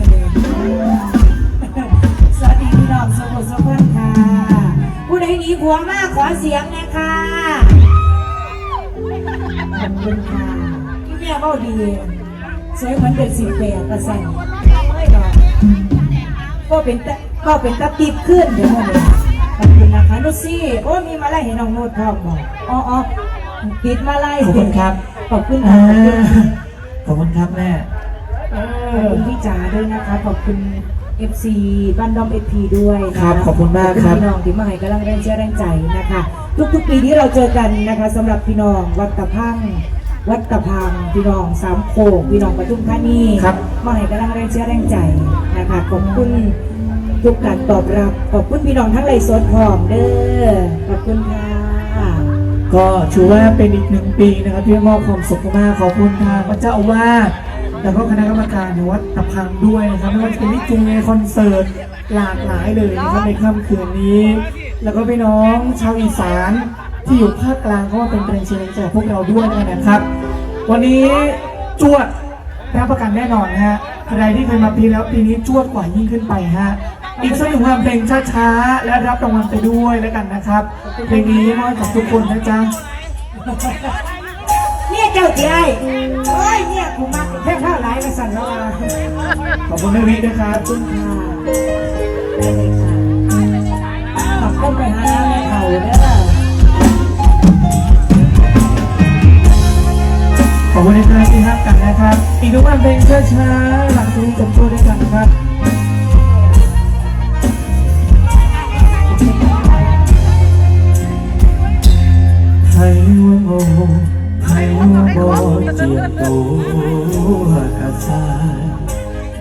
มาเลยสวัสดีพี่น้องสมุทรสาครค่ะ ผู้ใดหนีผัวมากขอเสียงหนะค่ะขอบคุณค่ะพี่แม่เบ้าดีสวยเหมือนเด็กสิบแปดประสันไม่หรอกก็เป็นตะก็เป็นตะติบขึ้นเดี๋ยวมาเลยขอบคุณนะคะนุชซี่โอ้มีมาไล่ให้น้องโน้ตพร้อมบอกอ๋ออ๋อติดมาไล่ขอบคุณครับขอบคุณอ่าค่ะขอบคุณขอบคุณครับแม่ ขอบคุณพี่จ๋าด้วยนะคะ ขอบคุณ FC บ้านดอมเอพีด้วยนะะครับขอบคุณมากครับขอพี่น้องที่มาให้กำลังแรงเชื่อแรงใจนะคะ ทุกๆปีที่เราเจอกันนะคะสำหรับพี่น้องวัดตะพัง วัดตะพังพี่น้องสามโคกพี่น้องปทุมธานีครับ มาให้กำลังแรงเชื่อแรงใจนะคะ ขอบคุณทุกการตอบรับ ขอบคุณพี่น้องทั้งไรสดพร้อมเด้อขอบคุณค่ะก็ถือว่าเป็นอีกหนึ่งปีนะครับที่มอบความสุขมากขอบคุณทางพระเจ้าอาวาส แล้วก็คณะกรรมการในวัดตะพังด้วยนะครับไม่ว่าจะเป็นมิจูงในคอนเสิร์ตหลากหลายเลยนะครับในค่ำคืนนี้ แล้วก็พี่น้องชาวอีสานที่อยู่ภาคกลางก็มาเป็นแรงเชียร์ใจพวกเราด้วยนะครับ วันนี้จวดรับประกันแน่นอนฮะใครที่เคยมาปีแล้วปีนี้จวดกว่ายิ่งขึ้นไปฮะอีกสักหนึ่งงานเพลงช้าๆและรับรางวัลไปด้วยแล้วกันนะครับเพลงนี้มอบกับทุกคนนะจ๊ะ เนี่ยเจ้าเจ้ยโอ้ยเนี่ยกูมักแค่ข้าวไหลายมาสั่นแล้วอะขอบคุณแม่วินะครับขอบคุณค่ะได้เลยค่ะขอบคุณไปหาน้ำในเขาเด้อขอบคุณนะครับที่ฮักกันนะครับ อีกทุกวันเพลงช้าๆหลังจากนี้จบโชว์ด้วยกันครับใครว่าโง่ใครว่าโบเจียมตัวกระสาย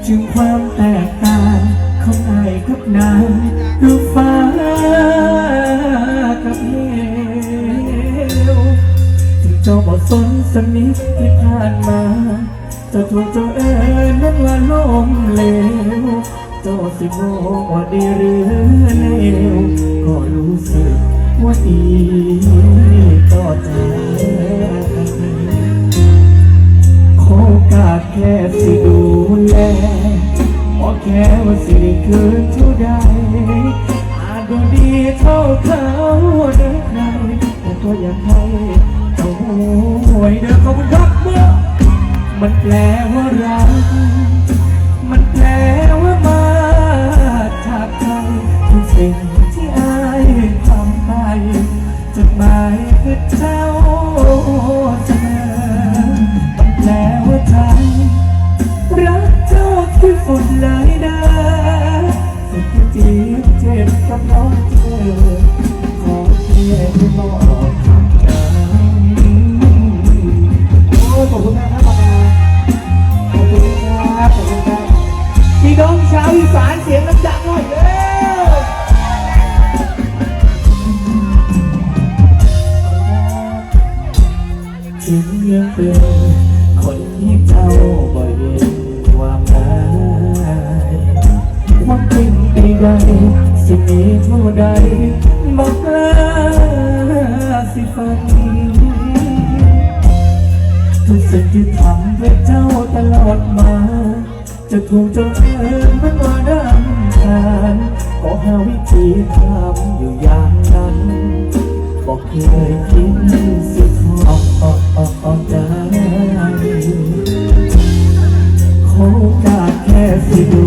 จึงความแตกต่างของไอ้กับนางดูฟ้ากับเหวถึงเจ้าบ่สนสนิทที่ผ่านมาเจะถูกเจ้าเอ๋นั้นว่าลมเหลวเจ้าสิโง่ว่าดีหรือเลวก็รู้สึกว่าดีต่อใจ ค่สิดูแลขอแค่ว่าสิได้คืนเท่าใดอาจบ่ดีเท่าเขาเด้อใครแต่ก็อยากให้โอ้ยเด้อขอบคุณครับเมื่อมันแปลว่ารัก มันแปลว่ามาจากใจทุกสิ่งที่อายทำไปจุดหมายคือเจ้า ถึงยังเป็นคนที่เจ้าบ่อยเห็นความหมายความจริงปีใดสิมีเท่าใดบอกกล้าสิฟันทุกสิ่งที่ทำเพื่อเจ้าตลอดมา จะถูกเจ้าเอิญมันว่าดำทานก็หาวิธีทำอยู่อย่างนั้นบอกเคยคิดสิ ออกออกใจขอโอกาสแค่สิดู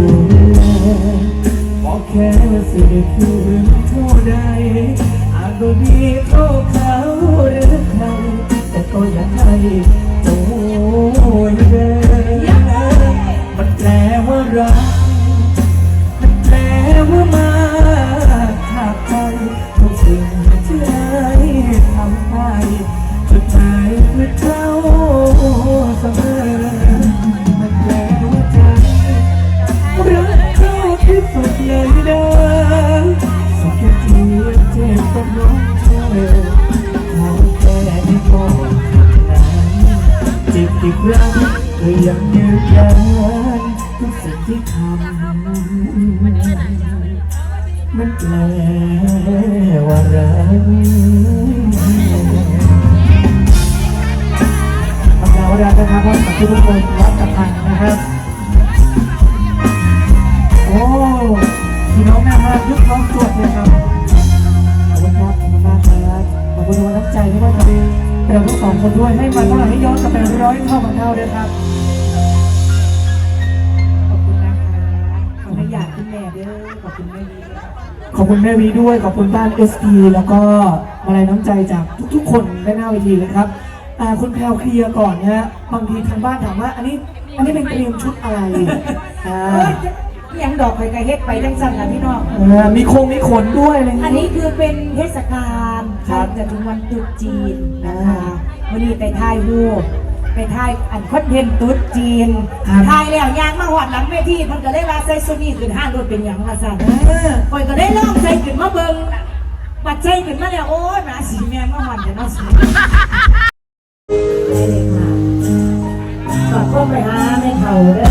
ขอแค่สิได้คืนเท่าใดอาจบ่ดีเท่าเขาหรือใครแต่ก็อยากให้ น้องจวดเลยครับขอบคุณครับขอบคุณมากครับขอบคุณทุกน้ำใจที่ว่าจะเราทั้งสองคนด้วยให้มันเท่าไหร่ให้ย้อนกลับไปร้อยเท่าพันเท่าด้วยครับขอบคุณนะคะขออนุญาตคุณแม่เด้อขอบคุณแม่ดีขอบคุณแม่วีด้วยขอบคุณบ้าน s อสทีแล้วก็มาลัยน้ำใจจากทุกๆ คนได้หน้าเวทีเลยครับคุณแพลวเคลียร์ก่อนนะฮะบางทีทางบ้านถามว่า อันนี้อันนี้เป็นเตรียมชุดอะไรอ่า เอ้ยยังดอกไข่ไก่เฮ็ดไปจังสั้นนะพี่น้องอ่ามีโครงมีขนด้วยอะไรอันเงี้ยนี้ คือเป็นเทศกาลครับ จะถึงวันตรุษจีนนะอ่าคะวันนี้ไปถ่ายรูปไปถ่ายอันคอนเทนต์ตรุษจีนครับถ่ายแล้วยางมาหอดหลังเวทีมันก็ได้ว่าใส่สุนีขึ้นห้างรถเป็นอย่างว่าสั่นเออคอยก็ได้ลองใส่ขึ้นมาเบิ่งบัดใส่ขึ้นมาแล้วโอ้ยหนาสีแมนมาหอดจะน่าสีได้เลยค่ะฝากพ่อไปหาแม่เขาเด้อ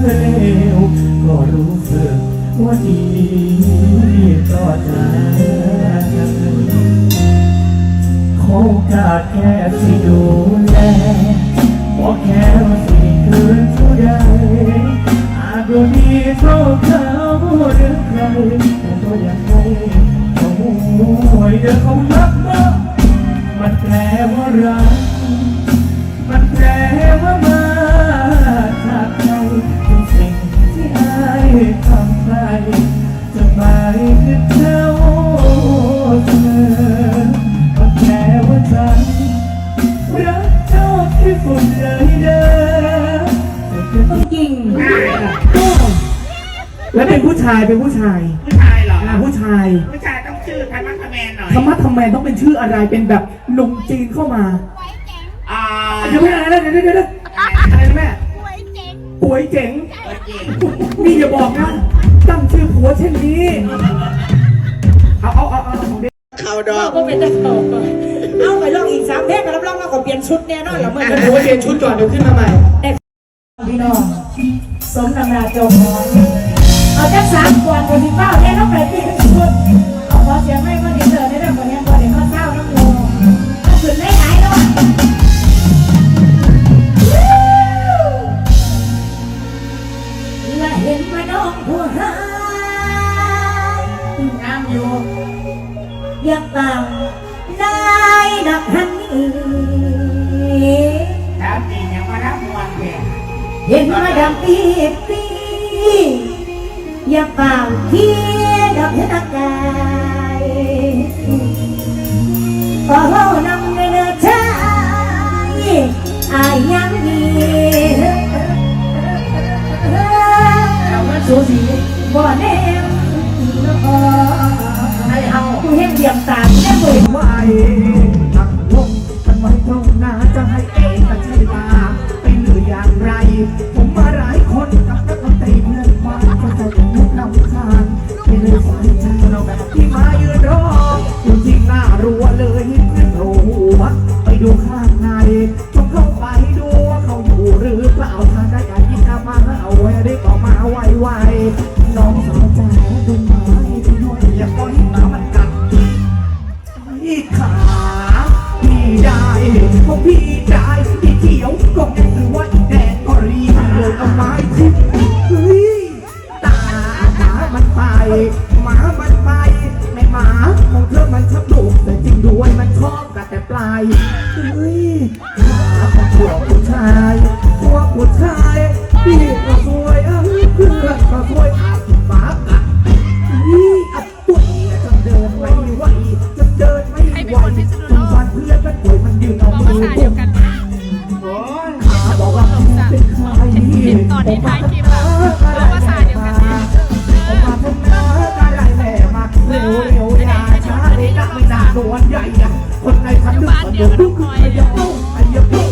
หรือเลวก็รู้สึกว่าดีต่อใจขอโอกาสแค่สิดูแลบอกแค่ว่าสิคืนเท่าใดอาจดูดีเท่าเขาหรือใครแต่ตัวอย่างไรก็ห่วยเดินเขารักมากมันแปลว่ารัก เป็นผู้ชายเป็นผู้ชายผู้ชายเหรออ่าผู้ชายผู้ชายต้องชื่อธรรมะทแมนหน่อยธรรมะทำไมต้องเป็นชื่ออะไรเป็นแบบลุงจีนเข้ามาอ่าเดี๋ยวไม่อะไรนะเดี๋ยวเดี๋ยวเดี๋ยวอะไรนะแม่ป่วยเจ๋งเออจริงนี่อย่าบอกนะ ตั้งชื่อผัวเช่นนี้ เอาเอาเอาเอาของเด็กข่าวดอเรากก็เป็นตะเขาเอาไปลองอีกสามเพลงรับรองว่าเขาเปลี่ยนชุดแน่นอนแล้วมันผัวเปลี่ยนชุดก่อนเดี๋ยวขึ้นมาใหม่พี่น้องสมนำหนาเจ้าของ เอาจักสามก่อนคนที่เป้าแน่ต้องไปเปลี่ยนชุดเอาขอเสียงให้คนที่เจอได้แบบนี้ก่อนเดี๋ยวเขาเศร้าน้ำมูเอาขึ้นได้ไหนเนาะและเห็นว่าน้องผู้หายงามอยู่ยังต่างนายนักหันนี้ถามจริงยังมารับมวนเพลงเห็นมาดำปีปี อยังต่าเทียดับเห็นอากายพอเฮานำในเนื้อชายอายยังดีเอามาสูสีบ่แน่ไอ้เฮาเห็นเดียมตามแน่เว้ยว้หัก มาไวนใหญ่นะคนในฉันดึกคนดูดุขยับโยกขยับโยก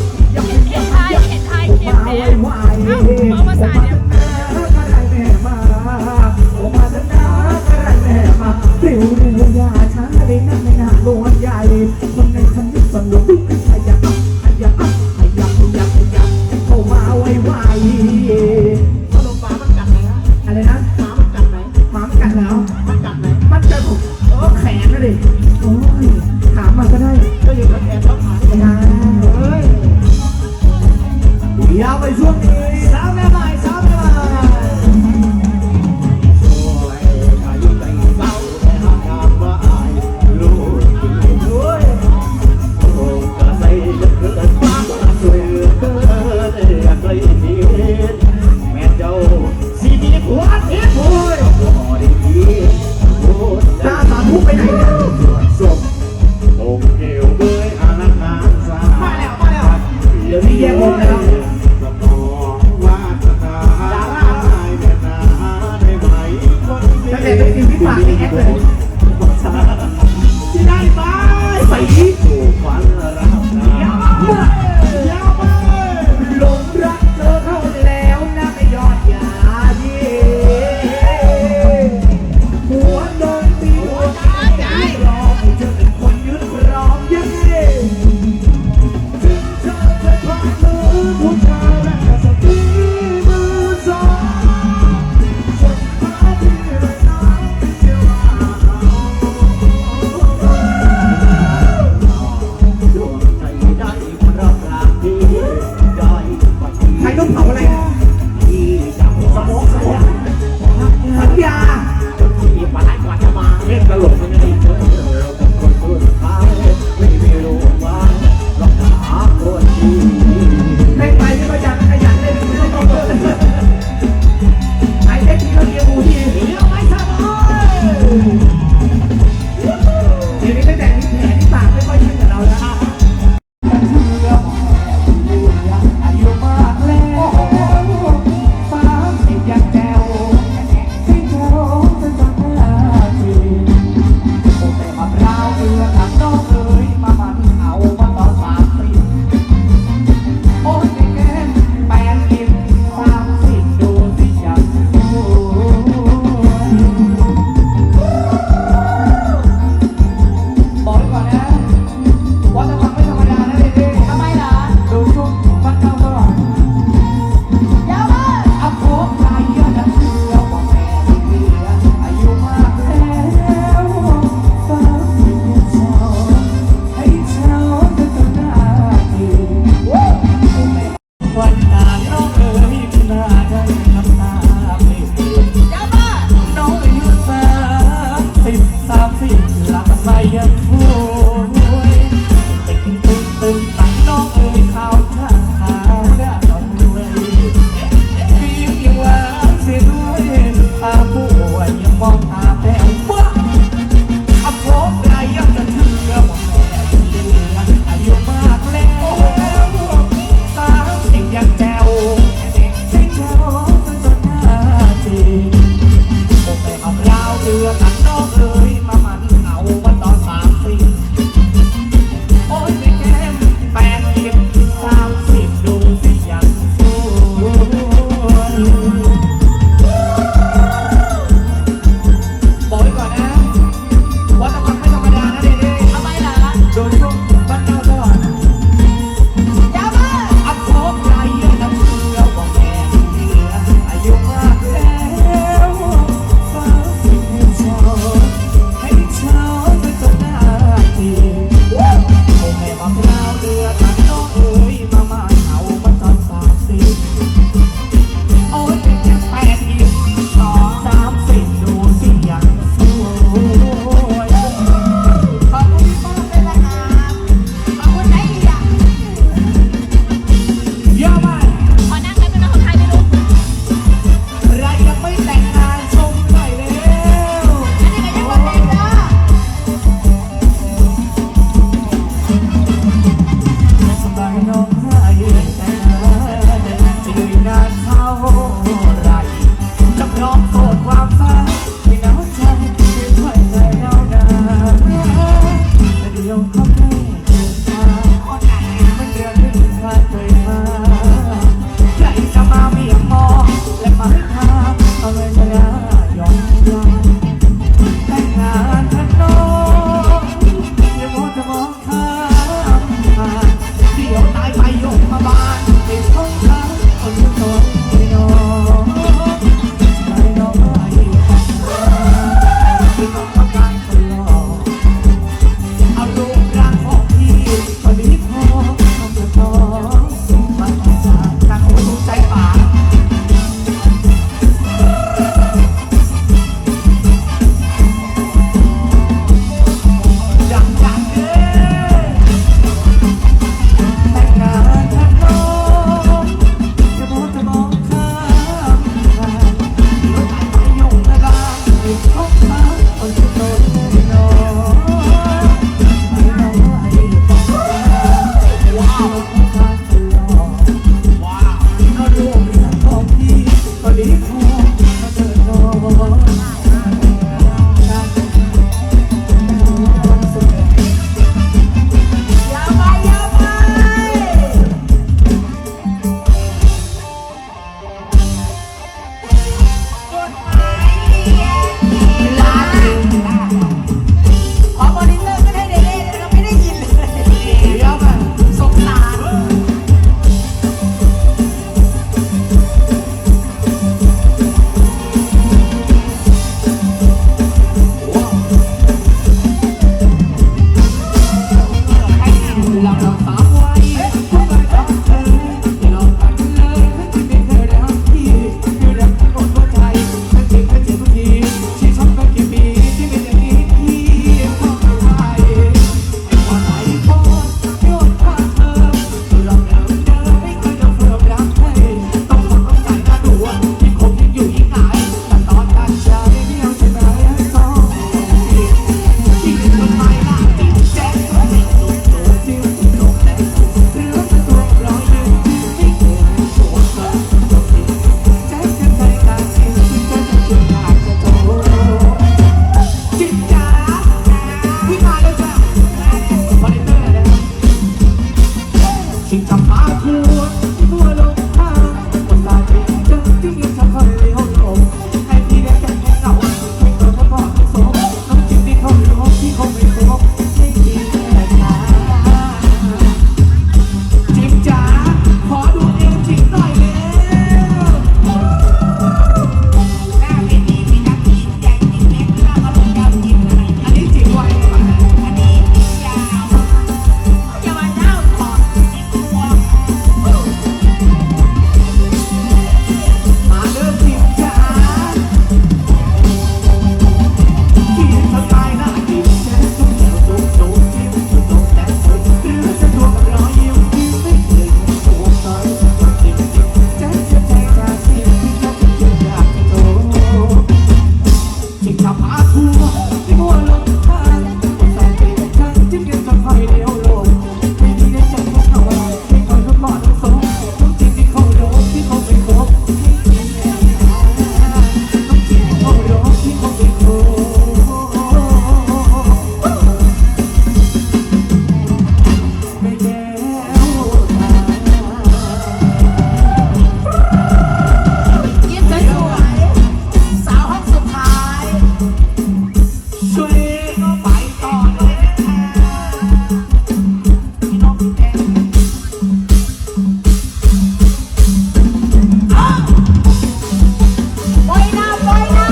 Bye.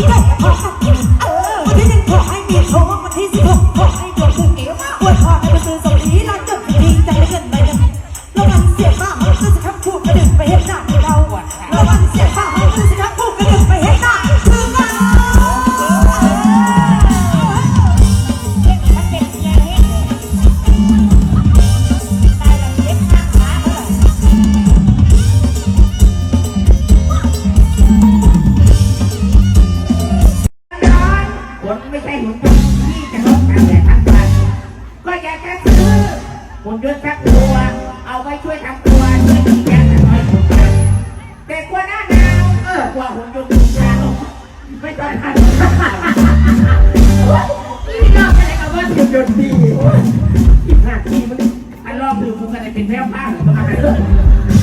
นี้ด้วยโทรศัพท์เออมาที่นี่ อีก้าทีมันอันรอบคือกูกันเป็นแมวผ้าหรือประมาณ